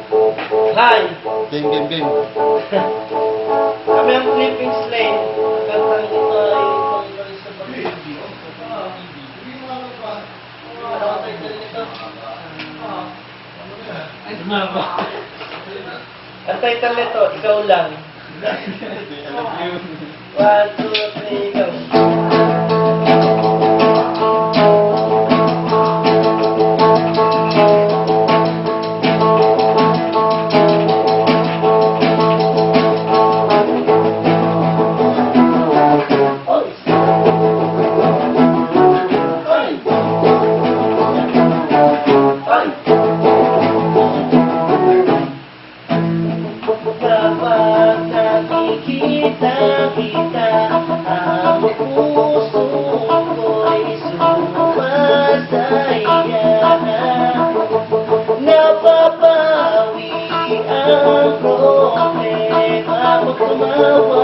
Hi! Game, game, game. Kami ang Flipping Slane. Ang kantang ito ay sa pag-ibig. Ano ang title nito? Ang title nito, Ikaw Lang. One, two, three, nakikita kita, ang puso ko'y sumasaya. Napapawi ang problema Pag tumawa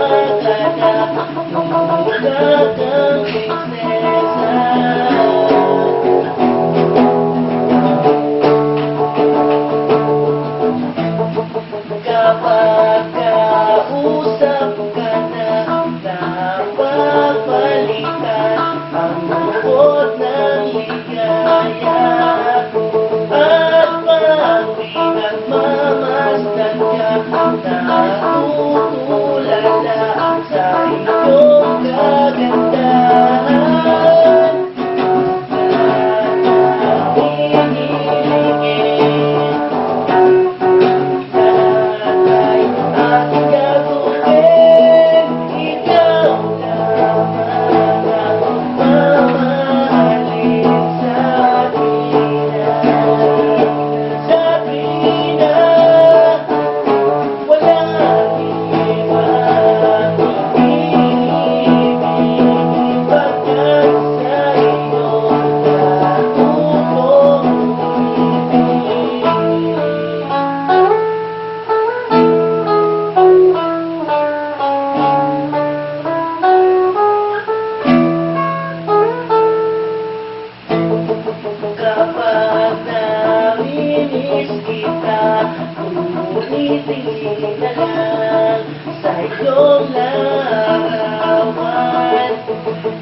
lang sa iyong larawan.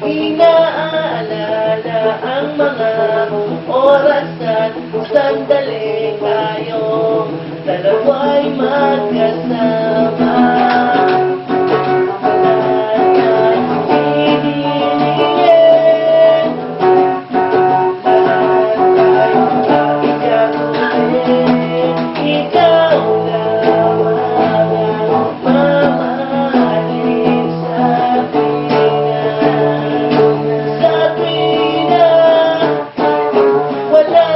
Inaalala ang mga oras at sandali tayong dalawa'y magkasama. Hallelujah.